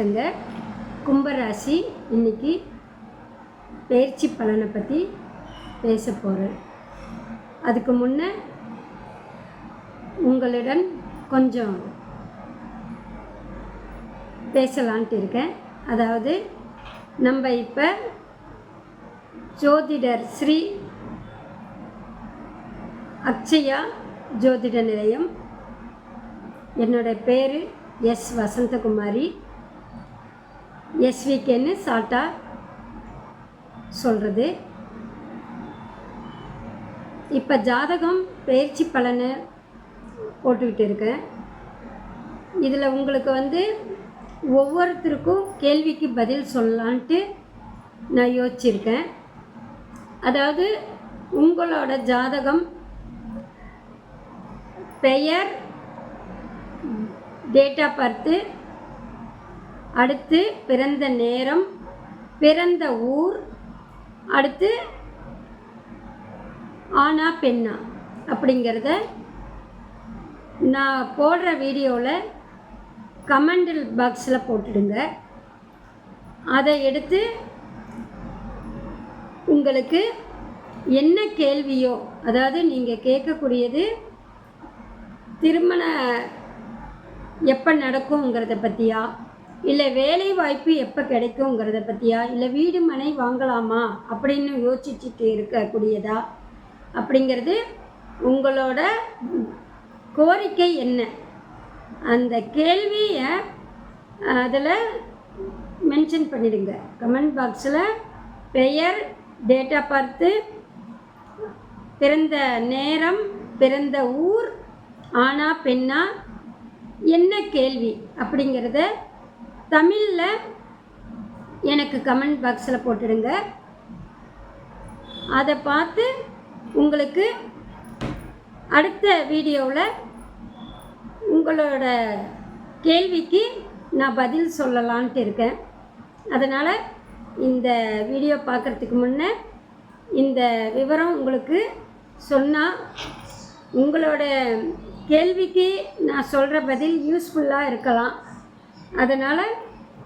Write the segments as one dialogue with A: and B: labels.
A: வணக்கங்க. கும்பராசி இன்னைக்கு பயிற்சி பலனை பற்றி பேச போகிறேன் அதுக்கு முன்னே உங்களுடன் கொஞ்சம் பேசலான்ட்டு இருக்கேன். அதாவது நம்ம இப்போ ஜோதிடர் ஸ்ரீ அக்ஷயா ஜோதிட நிலையம். என்னோட பேர் எஸ் வசந்தகுமாரி. எஸ்விகேன்னு சாட்டா சொல்கிறது இப்போ ஜாதகம் பயிற்சி பலனை போட்டுக்கிட்டு இருக்கேன் இதில் உங்களுக்கு வந்து ஒவ்வொருத்தருக்கும் கேள்விக்கு பதில் சொல்லலான்ட்டு நான் யோசிச்சிருக்கேன். அதாவது உங்களோட ஜாதகம் பெயர் டேட் ஆஃப் பர்த்து அடுத்து பிறந்த நேரம் பிறந்த ஊர் அடுத்து ஆனா பெண்ணா அப்படிங்கிறத நான் போடுற வீடியோவில் கமெண்டில் பாக்ஸில் போட்டுடுங்க. அதை எடுத்து உங்களுக்கு என்ன கேள்வியோ அதாவது நீங்கள் கேட்கக்கூடியது திருமண எப்போ நடக்குங்கிறத பற்றியா இல்லை வேலை வாய்ப்பு எப்போ கிடைக்குங்கிறத பற்றியா இல்லை வீடு மனை வாங்கலாமா? அப்படின்னு யோசிச்சுட்டு இருக்கக்கூடியதா? அப்படிங்கிறது உங்களோட கோரிக்கை என்ன? அந்த கேள்வியை அதில் மென்ஷன் பண்ணிடுங்க. கமெண்ட் பாக்ஸில் பெயர் டேட்டா பார்த்து பிறந்த நேரம் பிறந்த ஊர் ஆனா பெண்ணா என்ன கேள்வி அப்படிங்கிறத தமிழில் எனக்கு கமெண்ட் பாக்ஸில் போட்டுடுங்க. அதை பார்த்து உங்களுக்கு அடுத்த வீடியோவில் உங்களோட கேள்விக்கு நான் பதில் சொல்லலான்ட்டு இருக்கேன். அதனால் இந்த வீடியோ பார்க்குறதுக்கு முன்னே இந்த விவரம் உங்களுக்கு சொன்னால் உங்களோட கேள்விக்கு நான் சொல்கிற பதில் யூஸ்ஃபுல்லாக இருக்கலாம். அதனால்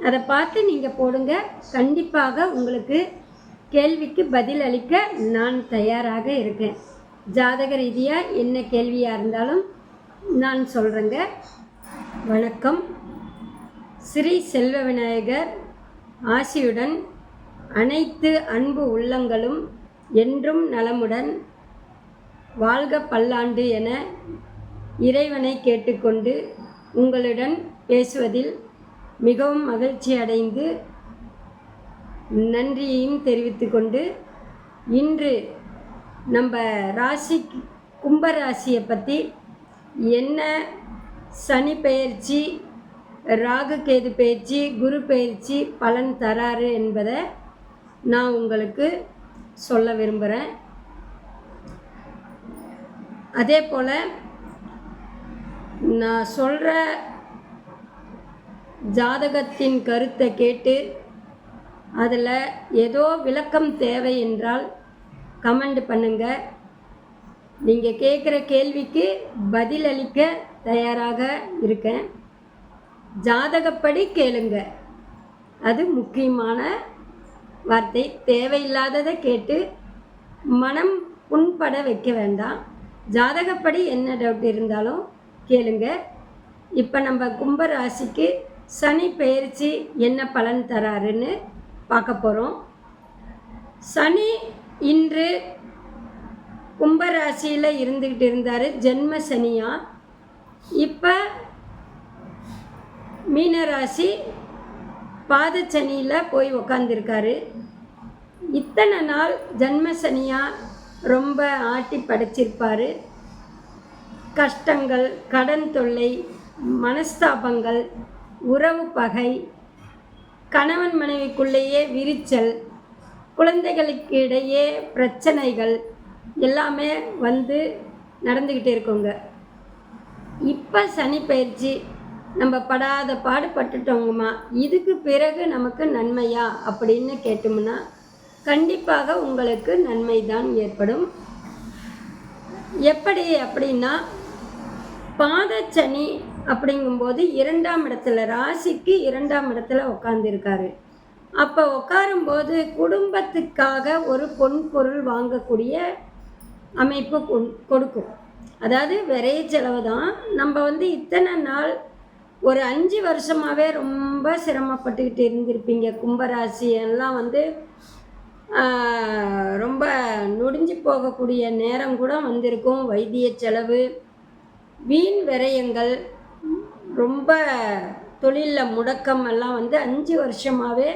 A: அதை பார்த்து நீங்கள் போடுங்க. கண்டிப்பாக உங்களுக்கு கேள்விக்கு பதில் அளிக்க நான் தயாராக இருக்கேன். ஜாதக ரீதியாக என்ன கேள்வியாக இருந்தாலும் நான் சொல்கிறேங்க வணக்கம். ஸ்ரீ செல்வ விநாயகர் ஆசியுடன் அனைத்து அன்பு உள்ளங்களும் என்றும் நலமுடன் வாழ்க பல்லாண்டு என இறைவனை கேட்டுக்கொண்டு உங்களுடன் பேசுவதில் மிகவும் மகிழ்ச்சி அடைந்து நன்றியையும் தெரிவித்துக்கொண்டு இன்று நம்ம ராசி கும்ப ராசியை பற்றி என்ன சனி பெயர்ச்சி ராகு கேது பயிற்சி குரு பயிற்சி பலன் தராரு என்பதை நான் உங்களுக்கு சொல்ல விரும்புகிறேன் அதே போல் நான் சொல்கிற ஜாதகத்தின் கருத்தை கேட்டு அதில் ஏதோ விளக்கம் தேவை என்றால் கமெண்ட் பண்ணுங்கள் நீங்கள் கேட்குற கேள்விக்கு பதிலளிக்க தயாராக இருக்கேன். ஜாதகப்படி கேளுங்க. அது முக்கியமான வார்த்தை. தேவையில்லாததை கேட்டு மனம் புண்பட வைக்க வேண்டாம். ஜாதகப்படி என்ன டவுட் இருந்தாலும் கேளுங்க. இப்போ நம்ம கும்ப ராசிக்கு சனி பெயர்ச்சி என்ன பலன் தராருன்னு பார்க்க போகிறோம் சனி இன்று கும்பராசியில் இருந்துக்கிட்டு இருந்தார் ஜென்ம சனியாக இப்போ மீனராசி பாதச்சனியில் போய் உக்காந்துருக்காரு. இத்தனை நாள் ஜன்ம சனியாக ரொம்ப ஆட்டி படைச்சிருப்பார். கஷ்டங்கள் கடன் தொல்லை மனஸ்தாபங்கள் உறவு பகை கணவன் மனைவிக்குள்ளேயே விரிச்சல் குழந்தைகளுக்கு இடையே பிரச்சனைகள் எல்லாமே வந்து நடந்துக்கிட்டே இருக்கோங்க. இப்போ சனி பயிற்சி நம்ம படாத பாடுபட்டுட்டோங்கம்மா இதுக்கு பிறகு நமக்கு நன்மையா அப்படின்னு கேட்டோம்னா கண்டிப்பாக உங்களுக்கு நன்மை தான் ஏற்படும். எப்படி அப்படின்னா பாதச்சனி அப்படிங்கும்போது இரண்டாம் இடத்துல ராசிக்கு இரண்டாம் இடத்துல உட்காந்துருக்காரு அப்போ உட்காரும்போது குடும்பத்துக்காக ஒரு பொன் பொருள் வாங்கக்கூடிய அமைப்பு கொண்- கொடுக்கும். அதாவது விரைய செலவு தான். நம்ம வந்து இத்தனை நாள் ஒரு அஞ்சு வருஷமாகவே ரொம்ப சிரமப்பட்டுக்கிட்டு இருந்திருப்பீங்க. கும்பராசி எல்லாம் வந்து ரொம்ப நொடிஞ்சு போகக்கூடிய நேரம் கூட வந்திருக்கும். வைத்திய செலவு வீண் விரயங்கள் ரொம்ப தொழிலில் முடக்கம் எல்லாம் வந்து அஞ்சு வருஷமாகவே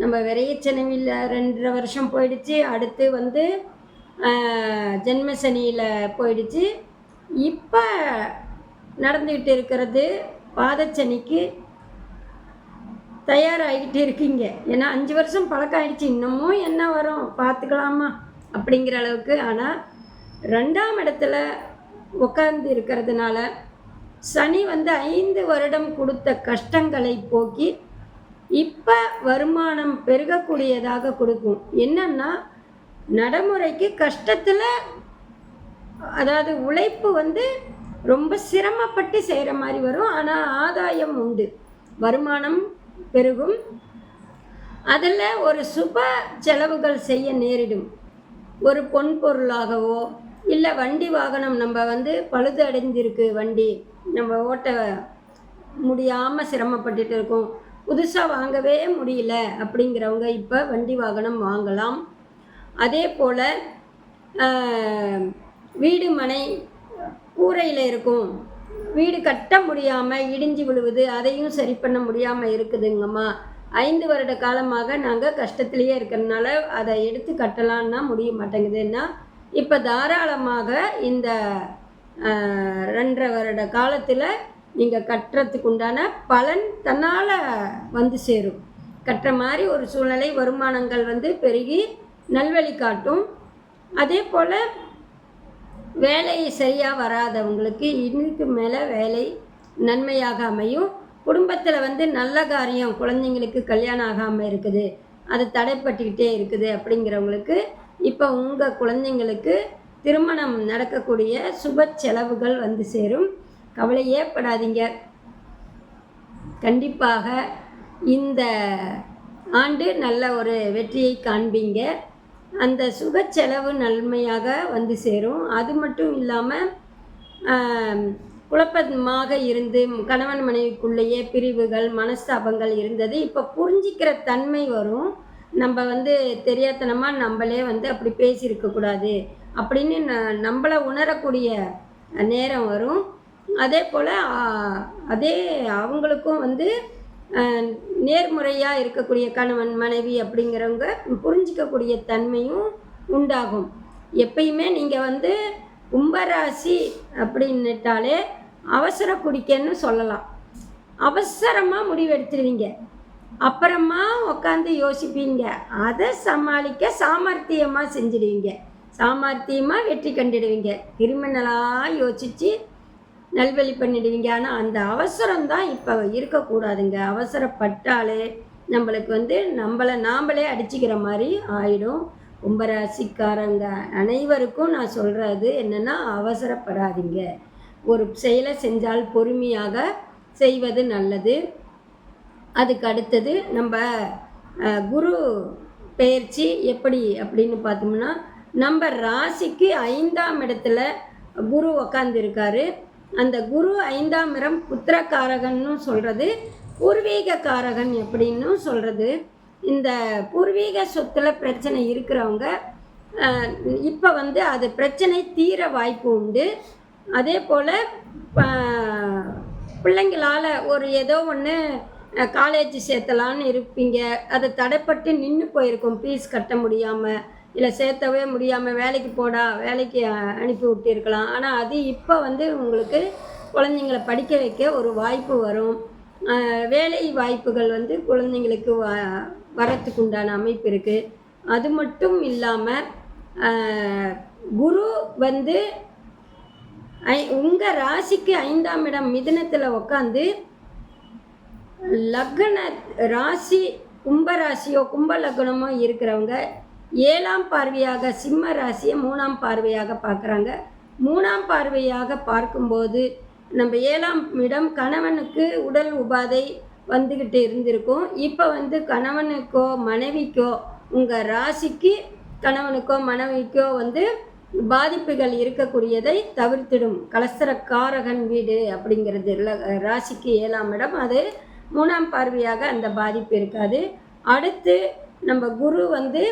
A: நம்ம விரையச்சனவியில் ரெண்டரை வருஷம் போயிடுச்சு. அடுத்து வந்து ஜென்மசனியில் போயிடுச்சு. இப்போ நடந்துக்கிட்டு இருக்கிறது பாதச்சனிக்கு தயாராகிட்டு இருக்கீங்க. ஏன்னா அஞ்சு வருஷம் பழக்கம் ஆகிடுச்சு இன்னமும் என்ன வரும்? பார்த்துக்கலாமா? அப்படிங்கிற அளவுக்கு. ஆனால் ரெண்டாம் இடத்துல உட்கார்ந்து இருக்கிறதுனால சனி வந்து ஐந்து வருடம் கொடுத்த கஷ்டங்களை போக்கி இப்போ வருமானம் பெருகக்கூடியதாக கொடுக்கும். என்னன்னா நடைமுறைக்கு கஷ்டத்தில் அதாவது உழைப்பு வந்து ரொம்ப சிரமப்பட்டு செய்கிற மாதிரி வரும். ஆனால் ஆதாயம் உண்டு. வருமானம் பெருகும். அதில் ஒரு சுப செலவுகள் செய்ய நேரிடும். ஒரு பொன் பொருளாகவோ இல்லை வண்டி வாகனம் நம்ம வந்து பழுது அடைஞ்சிருக்கு வண்டி. நம்ம ஓட்ட முடியாமல் சிரமப்பட்டுட்டு இருக்கோம். புதுசாக வாங்கவே முடியல அப்படிங்கிறவங்க இப்போ வண்டி வாகனம் வாங்கலாம். அதே போல் வீடு மனை கூரையில் இருக்கும். வீடு கட்ட முடியாமல் இடிஞ்சு விழுவுது அதையும் சரி பண்ண முடியாமல் இருக்குதுங்கம்மா. ஐந்து வருட காலமாக நாங்கள் கஷ்டத்திலேயே இருக்கிறதுனால அதை எடுத்து கட்டலான்னா முடிய மாட்டேங்குதுன்னா இப்போ தாராளமாக இந்த ரெண்டரை வருட காலத்தில் நீங்கள் கட்டுறதுக்கு உண்டான பலன் தன்னால் வந்து சேரும். கட்டுற மாதிரி ஒரு சூழ்நிலை வருமானங்கள் வந்து பெருகி நல்வழி காட்டும். அதே போல் வேலை சரியாக வராதவங்களுக்கு இன்னைக்கு மேலே வேலை நன்மையாக அமையும். குடும்பத்தில் வந்து நல்ல காரியம் குழந்தைங்களுக்கு கல்யாணம் ஆகாமல் இருக்குது. அது தடைப்பட்டுக்கிட்டே இருக்குது அப்படிங்கிறவங்களுக்கு இப்போ உங்கள் குழந்தைங்களுக்கு திருமணம் நடக்கக்கூடிய சுப செலவுகள் வந்து சேரும். கவலையே படாதீங்க கண்டிப்பாக இந்த ஆண்டு நல்ல ஒரு வெற்றியை காண்பீங்க. அந்த சுக செலவு நன்மையாக வந்து சேரும். அது மட்டும் இல்லாமல் குழப்பமாக இருந்து கணவன் மனைவிக்குள்ளேயே பிரிவுகள் மனஸ்தாபங்கள் இருந்தது. இப்போ புரிஞ்சிக்கிற தன்மை வரும். நம்ம வந்து தெரியாத்தனமாக நம்மளே வந்து அப்படி பேசியிருக்கக்கூடாது அப்படின்னு ந நம்மளை உணரக்கூடிய நேரம் வரும். அதே போல் அதே அவங்களுக்கும் வந்து நேர்முறையாக இருக்கக்கூடிய கணவன் மனைவி அப்படிங்கிறவங்க புரிஞ்சிக்கக்கூடிய தன்மையும் உண்டாகும். எப்பயுமே நீங்கள் வந்து கும்பராசி அப்படின்னுட்டாலே அவசர குடிக்கன்னு சொல்லலாம். அவசரமாக முடிவெடுத்துருவீங்க. அப்புறமா உட்காந்து யோசிப்பீங்க. அதை சமாளிக்க சாமர்த்தியமாக செஞ்சிடுவீங்க. சாமர்த்தியமாக வெற்றி கண்டுடுவீங்க. கிரிமினலாக யோசித்து நல்வழி பண்ணிடுவீங்க. ஆனால் அந்த அவசரம் தான் இப்போ இருக்கக்கூடாதுங்க. அவசரப்பட்டாலே நம்மளுக்கு வந்து நம்மளை நாமளே அடிச்சுக்கிற மாதிரி ஆயிடும். கும்பராசிக்காரங்க அனைவருக்கும் நான் சொல்கிறது என்னென்னா அவசரப்படாதீங்க. ஒரு செயலை செஞ்சால் பொறுமையாக செய்வது நல்லது. அதுக்கு அடுத்தது நம்ம குரு பெயர்ச்சி எப்படி அப்படின்னு பார்த்தோம்னா நம்ம ராசிக்கு ஐந்தாம் இடத்துல குரு உக்காந்துருக்காரு. அந்த குரு ஐந்தாம் இடம் புத்திரக்காரகன்னு சொல்கிறது பூர்வீக காரகன் எப்படின்னு சொல்கிறது இந்த பூர்வீக சொத்துல பிரச்சனை இருக்கிறவங்க இப்போ வந்து அது பிரச்சனை தீர வாய்ப்பு உண்டு. அதே போல் பிள்ளைங்களால் ஒரு ஏதோ ஒன்று காலேஜ் சேர்த்தலான்னு இருப்பீங்க. அது தடைப்பட்டு நின்று போயிருக்கும். ஃபீஸ் கட்ட முடியாமல் இல்லை சேர்த்தவே முடியாமல் வேலைக்கு போடா வேலைக்கு அனுப்பி விட்டிருக்கலாம். ஆனால் அது இப்போ வந்து உங்களுக்கு குழந்தைங்கள படிக்க வைக்க ஒரு வாய்ப்பு வரும். வேலை வாய்ப்புகள் வந்து குழந்தைங்களுக்கு வ வரத்துக்கு உண்டான அமைப்பு இருக்குது அது மட்டும் இல்லாமல் குரு வந்து ஐ உங்கள் ராசிக்கு ஐந்தாம் இடம் மிதனத்தில் உட்காந்து லக்ன ராசி கும்ப ராசியோ கும்ப லக்னமோ இருக்கிறவங்க ஏழாம் பார்வையாக சிம்ம ராசியை மூணாம் பார்வையாக பார்க்குறாங்க. மூணாம் பார்வையாக பார்க்கும்போது நம்ம ஏழாம் இடம் கணவனுக்கு உடல் உபாதை வந்துக்கிட்டு இருந்திருக்கும். இப்போ வந்து கணவனுக்கோ மனைவிக்கோ உங்கள் ராசிக்கு கணவனுக்கோ மனைவிக்கோ வந்து பாதிப்புகள் இருக்கக்கூடியதை தவிர்த்திடும். கலசரக்காரகன் வீடு அப்படிங்கிறது இல்லை ராசிக்கு ஏழாம் இடம். அது மூணாம் பார்வையாக அந்த பாதிப்பு இருக்காது. அடுத்து நம்ம குரு வந்து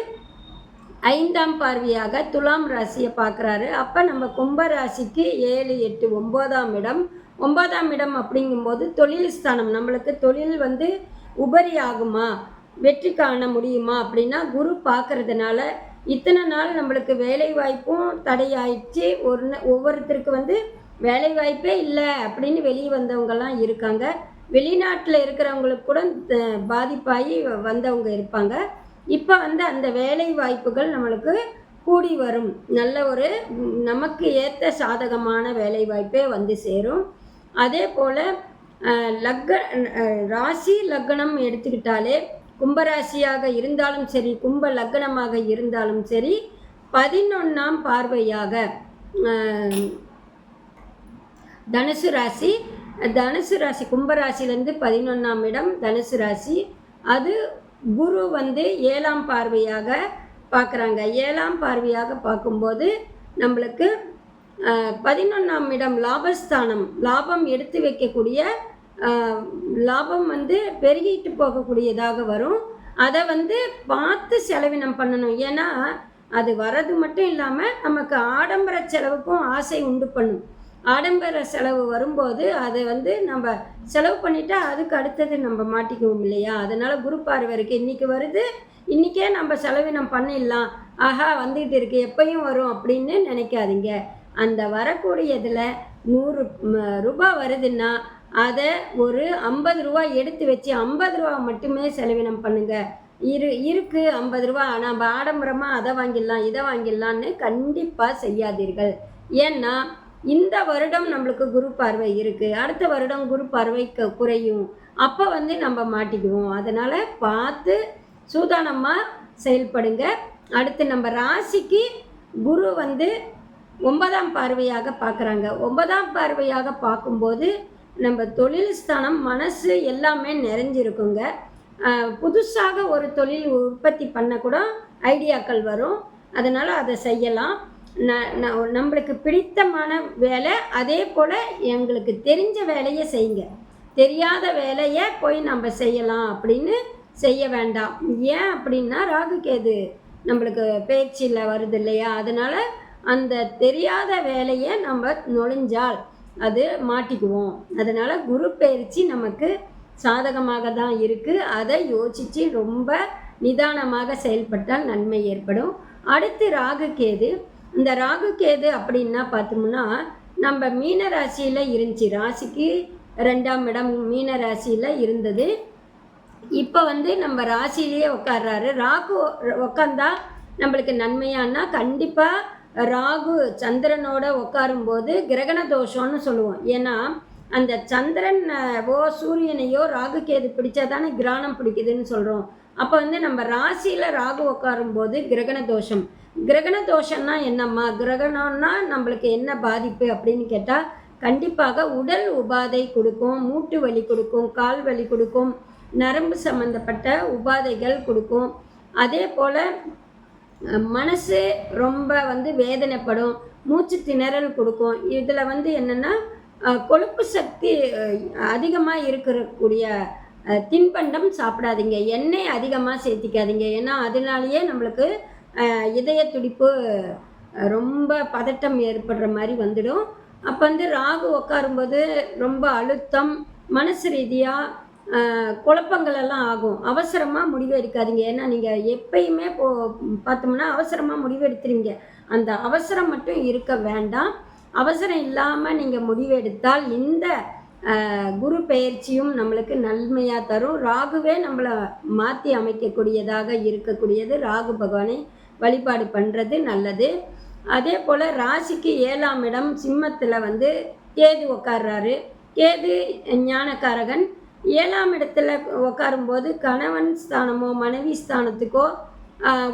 A: ஐந்தாம் பார்வையாக துலாம் ராசியை பார்க்குறாரு. அப்போ நம்ம கும்ப ராசிக்கு ஏழு எட்டு ஒம்போதாம் இடம். ஒன்பதாம் இடம் அப்படிங்கும்போது தொழில் ஸ்தானம். நம்மளுக்கு தொழில் வந்து உபரி ஆகுமா? வெற்றி காண முடியுமா? அப்படின்னா குரு பார்க்கறதுனால இத்தனை நாள் நம்மளுக்கு வேலை வாய்ப்பும் தடையாயிடுச்சு. ஒரு ஒவ்வொருத்தருக்கு வந்து வேலை வாய்ப்பே இல்லை அப்படின்னு வெளியே வந்தவங்கலாம் இருக்காங்க. வெளிநாட்டில் இருக்கிறவங்களுக்கு கூட பாதிப்பாகி வந்தவங்க இருப்பாங்க. இப்போ வந்து அந்த வேலை வாய்ப்புகள் நம்மளுக்கு கூடி வரும். நல்ல ஒரு நமக்கு ஏற்ற சாதகமான வேலை வாய்ப்பே வந்து சேரும். அதே போல் லக்க ராசி லக்னம் எடுத்துக்கிட்டாலே கும்பராசியாக இருந்தாலும் சரி கும்ப லக்னமாக இருந்தாலும் சரி பதினொன்றாம் பார்வையாக தனுசு ராசி தனுசு ராசி கும்பராசிலேருந்து பதினொன்றாம் இடம் தனுசு ராசி. அது குரு வந்து ஏழாம் பார்வையாக பார்க்குறாங்க. ஏழாம் பார்வையாக பார்க்கும்போது நம்மளுக்கு பதினொன்றாம் இடம் லாபஸ்தானம். லாபம் எடுத்து வைக்கக்கூடிய லாபம் வந்து பெருகிட்டு போகக்கூடியதாக வரும். அதை வந்து பார்த்து செலவினம் பண்ணணும். ஏன்னா அது வர்றது மட்டும் இல்லாமல் நமக்கு ஆடம்பர செலவுக்கும் ஆசை உண்டு பண்ணும். ஆடம்பர செலவு வரும்போது அதை வந்து நம்ம செலவு பண்ணிட்டா அதுக்கு அடுத்தது நம்ம மாட்டிக்குவோம் இல்லையா? அதனால் குரு பார்வருக்கு இன்றைக்கி வருது இன்றைக்கே நம்ம செலவினம் பண்ணிடலாம். ஆஹா வந்துக்கிட்டு இருக்கு எப்பயும் வரும் அப்படின்னு நினைக்காதீங்க. அந்த வரக்கூடியதில் நூறு ரூபாய் வருதுன்னா அதை ஒரு ஐம்பது ரூபா எடுத்து வச்சு ஐம்பது ரூபா மட்டுமே செலவினம் பண்ணுங்கள் இரு இருக்கு ஐம்பது ரூபா நம்ம ஆடம்பரமாக அதை வாங்கிடலாம் இதை வாங்கிடலான்னு கண்டிப்பாக செய்யாதீர்கள். ஏன்னா இந்த வருடம் நம்மளுக்கு குரு பார்வை இருக்குது அடுத்த வருடம் குரு பார்வை க- குறையும். அப்போ வந்து நம்ம மாட்டிக்குவோம். அதனால் பார்த்து சூதானமாக செயல்படுங்க. அடுத்து நம்ம ராசிக்கு குரு வந்து ஒன்பதாம் பார்வையாக பார்க்குறாங்க ஒன்பதாம் பார்வையாக பார்க்கும்போது நம்ம தொழில் ஸ்தானம் மனசு எல்லாமே நிறைஞ்சிருக்குங்க. புதுசாக ஒரு தொழில் உற்பத்தி பண்ண கூட ஐடியாக்கள் வரும். அதனால் அதை செய்யலாம். நம்மளுக்கு பிடித்தமான வேலை அதே போல் எங்களுக்கு தெரிஞ்ச வேலையை செய்யுங்க. தெரியாத வேலையை போய் நம்ம செய்யலாம் அப்படின்னு செய்ய வேண்டாம். ஏன் அப்படின்னா ராகு கேது நம்மளுக்கு பேச்சில் வருது இல்லையா? அதனால் அந்த தெரியாத வேலையை நம்ம நுழைஞ்சால் அது மாட்டிக்குவோம். அதனால் குரு பயிற்சி நமக்கு சாதகமாக தான் இருக்குது அதை யோசித்து ரொம்ப நிதானமாக செயல்பட்டால் நன்மை ஏற்படும். அடுத்து ராகு கேது இந்த ராகு கேது அப்படின்னா பார்த்தோம்னா நம்ம மீன ராசியில் இருந்துச்சு. ராசிக்கு ரெண்டாம் இடம் மீன ராசியில் இருந்தது. இப்போ வந்து நம்ம ராசியிலேயே உட்கார்றாரு ராகு உட்காந்தா நம்மளுக்கு நன்மையானா கண்டிப்பாக ராகு சந்திரனோட உட்காரும்போது கிரகண தோஷம்னு சொல்லுவோம். ஏன்னா அந்த சந்திரனவோ சூரியனையோ ராகு கேது பிடிச்சா தானே கிராணம் பிடிக்குதுன்னு சொல்கிறோம் அப்போ வந்து நம்ம ராசியில் ராகு உட்காரும் போது கிரகண தோஷம். கிரகண தோஷம்னா என்னம்மா? கிரகணம்னா நம்மளுக்கு என்ன பாதிப்பு அப்படின்னு கேட்டால் கண்டிப்பாக உடல் உபாதை கொடுக்கும் மூட்டு வலி கொடுக்கும் கால் வலி கொடுக்கும் நரம்பு சம்பந்தப்பட்ட உபாதைகள் கொடுக்கும். அதே போல் மனசு ரொம்ப வந்து வேதனைப்படும் மூச்சு திணறல் கொடுக்கும். இதில் வந்து என்னென்னா கொழுப்பு சக்தி அதிகமாக இருக்கக்கூடிய தின்பண்டம் சாப்பிடாதீங்க. எண்ணெய் அதிகமாக சேர்த்திக்காதீங்க. ஏன்னா அதனாலேயே நம்மளுக்கு இதய துடிப்பு ரொம்ப பதட்டம் ஏற்படுற மாதிரி வந்துடும். அப்போ வந்து ராகு உட்காரும்போது ரொம்ப அழுத்தம் மனசு ரீதியாக குழப்பங்கள் எல்லாம் ஆகும். அவசரமாக முடிவு எடுக்காதீங்க. ஏன்னா நீங்கள் எப்பயுமே போ பார்த்தோம்னா அவசரமாக முடிவு எடுத்துருவீங்க. அந்த அவசரம் மட்டும் இருக்க வேண்டாம். அவசரம் இல்லாமல் நீங்கள் முடிவு எடுத்தால் இந்த குரு பெயர்ச்சியும் நம்மளுக்கு நன்மையாக தரும். ராகுவே நம்மளை மாற்றி அமைக்கக்கூடியதாக இருக்கக்கூடியது. ராகு பகவானை வழிபாடு பண்ணுறது நல்லது. அதே போல் ராசிக்கு ஏழாம் இடம் சிம்மத்தில் வந்து கேது உட்கார்றாரு கேது ஞானக்காரகன். ஏழாம் இடத்துல உட்காரும்போது கணவன் ஸ்தானமோ மனைவி ஸ்தானத்துக்கோ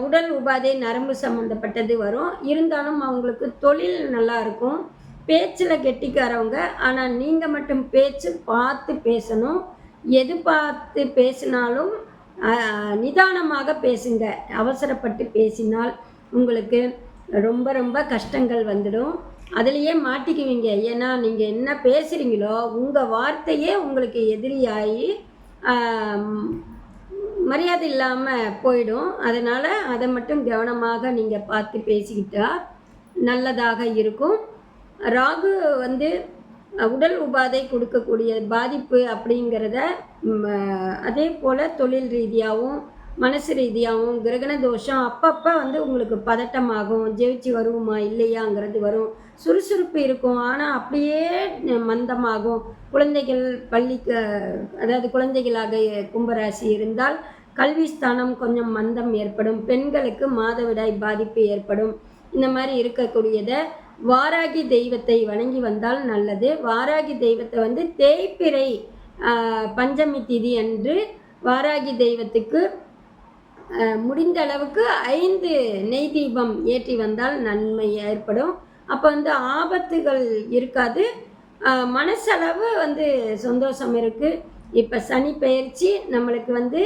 A: உடல் உபாதை நரம்பு சம்மந்தப்பட்டது வரும். இருந்தாலும் அவங்களுக்கு தொழில் நல்லா இருக்கும். பேச்சில் கெட்டிக்காரவங்க. ஆனால் நீங்கள் மட்டும் பேச்சு பார்த்து பேசணும். எது பார்த்து பேசினாலும் நிதானமாக பேசுங்க. அவசரப்பட்டு பேசினால் உங்களுக்கு ரொம்ப ரொம்ப கஷ்டங்கள் வந்துடும். அதுலேயே மாட்டிக்குவீங்க. ஏன்னா நீங்கள் என்ன பேசுகிறீங்களோ உங்கள் வார்த்தையே உங்களுக்கு எதிரியாகி மரியாதை இல்லாமல் போயிடும். அதனால் அதை மட்டும் கவனமாக நீங்கள் பார்த்து பேசிக்கிட்டால் நல்லதாக இருக்கும். ராகு வந்து உடல் உபாதை கொடுக்கக்கூடிய பாதிப்பு அப்படிங்கிறத அதே போல் தொழில் ரீதியாகவும் மனசு ரீதியாகவும் கிரகண தோஷம் அப்பப்போ வந்து உங்களுக்கு பதட்டமாகும். ஜெயிச்சு வருவோமா இல்லையாங்கிறது வரும். சுறுசுறுப்பு இருக்கும். ஆனால் அப்படியே மந்தமாகும். குழந்தைகள் பள்ளிக்கு அதாவது குழந்தைகளாக கும்பராசி இருந்தால் கல்வி ஸ்தானம் கொஞ்சம் மந்தம் ஏற்படும். பெண்களுக்கு மாதவிடாய் பாதிப்பு ஏற்படும். இந்த மாதிரி இருக்கக்கூடியதை வாராகி தெய்வத்தை வணங்கி வந்தால் நல்லது. வாராகி தெய்வத்தை வந்து தேய்பிறை பஞ்சமி திதி அன்று வாராகி தெய்வத்துக்கு முடிந்த அளவுக்கு ஐந்து நெய் தீபம் ஏற்றி வந்தால் நன்மை ஏற்படும். அப்போ வந்து ஆபத்துகள் இருக்காது. மனசளவு வந்து சந்தோஷம் இருக்குது இப்போ சனி பயிற்சி நம்மளுக்கு வந்து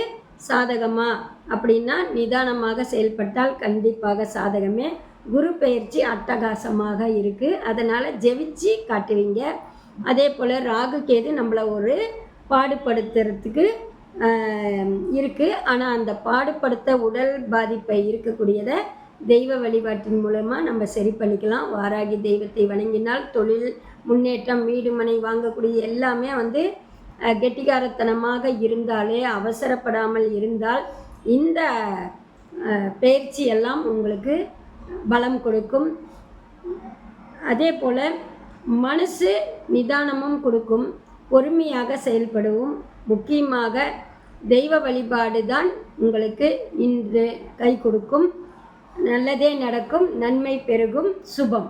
A: சாதகமாக அப்படின்னா நிதானமாக செயல்பட்டால் கண்டிப்பாக சாதகமே. குரு பெயர்ச்சி அட்டகாசமாக இருக்குது அதனால் ஜெபிச்சு காட்டுவீங்க. அதே போல் ராகு கேது நம்மளை ஒரு பாடுபடுத்துறதுக்கு இருக்குது ஆனால் அந்த பாடுபடுத்த உடல் பாதிப்பை இருக்கக்கூடியதை தெய்வ வழிபாட்டின் மூலமாக நம்ம சரி பண்ணிக்கலாம். வாராகி தெய்வத்தை வணங்கினால் தொழில் முன்னேற்றம் வீடு மனை வாங்கக்கூடிய எல்லாமே வந்து கெட்டிகாரத்தனமாக இருந்தாலே அவசரப்படாமல் இருந்தால் இந்த பயிற்சி எல்லாம் உங்களுக்கு பலம் கொடுக்கும். அதே போல் மனசு நிதானமும் கொடுக்கும். பொறுமையாக செயல்படவும். முக்கியமாக தெய்வ வழிபாடு தான் உங்களுக்கு இன்று கை கொடுக்கும். நல்லதே நடக்கும். நன்மை பெருகும். சுபம்.